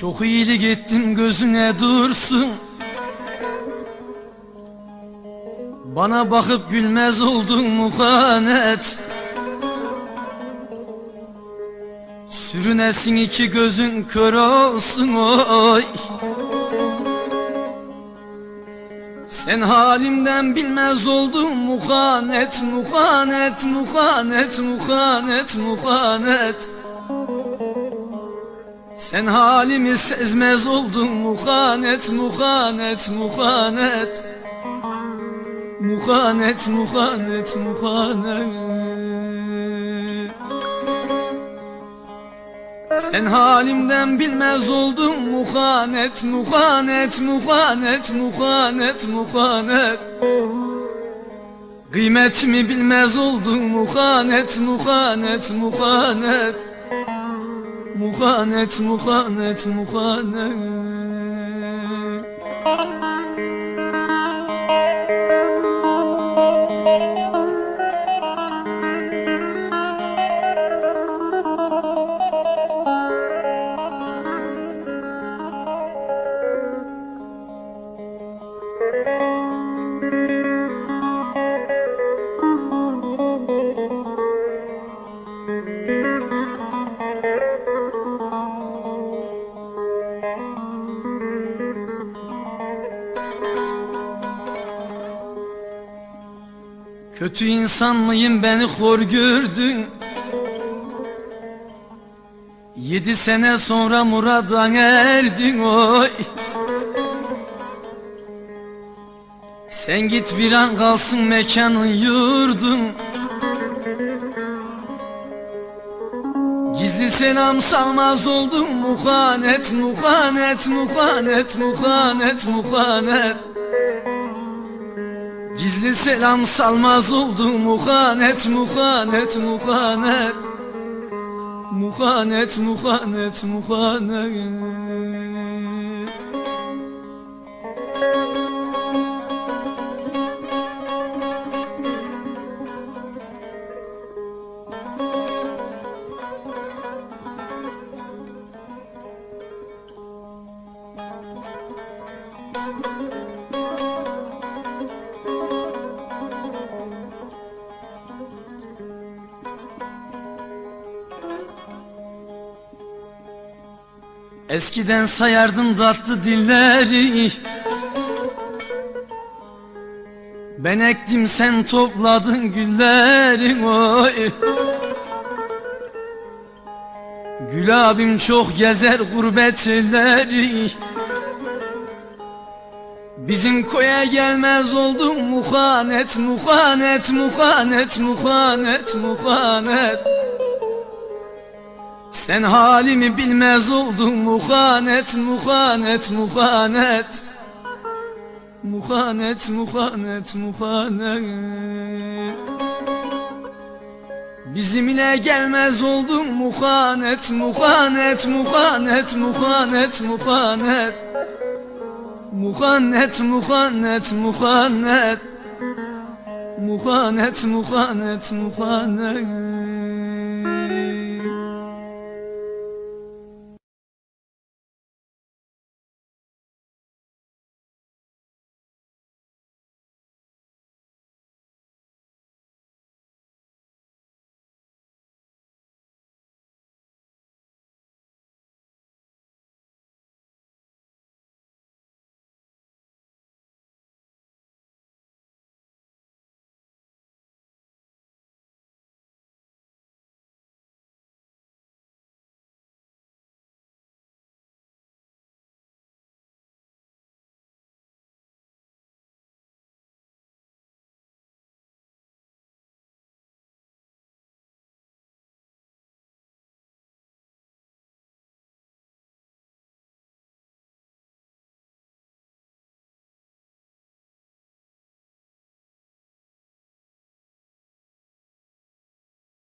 Çok iyilik ettim gözüne dursun. Bana bakıp gülmez oldun muhanet. Sürünesin iki gözün kör olsun oy. Sen halimden bilmez oldun muhanet Muhanet, muhanet, muhanet, muhanet Sen halimi sezmez oldun muhanet, muhanet, muhanet. Muhanet, muhanet, muhanet. Sen halimden bilmez oldun muhanet, muhanet, muhanet, muhanet, muhanet. Kıymetimi bilmez oldun muhanet, muhanet, muhanet Muhanet, muhanet, muhanet Kötü insan mıyım? Beni hor gördün. Yedi sene sonra muradan erdin oy. Sen git viran kalsın mekanın yurdun. Gizli selam salmaz oldum muhanet muhanet muhanet muhanet muhanet Gizli selam salmaz oldum muhanet muhanet muhanet. Muhanet muhanet muhanet Eskiden sayardım tatlı dilleri. Ben ektim sen topladın güllerin oy. Gül abim çok gezer gurbetleri Bizim koya gelmez oldun muhanet muhanet muhanet muhanet muhanet sen halimi bilmez oldun muhanet, muhanet, muhanet. Muhanet, muhanet, muhanet. Bizim ile gelmez oldun muhanet, muhanet, muhanet, muhanet, muhanet. Muhanet, muhanet, muhanet. Muhanet, muhanet, muhanet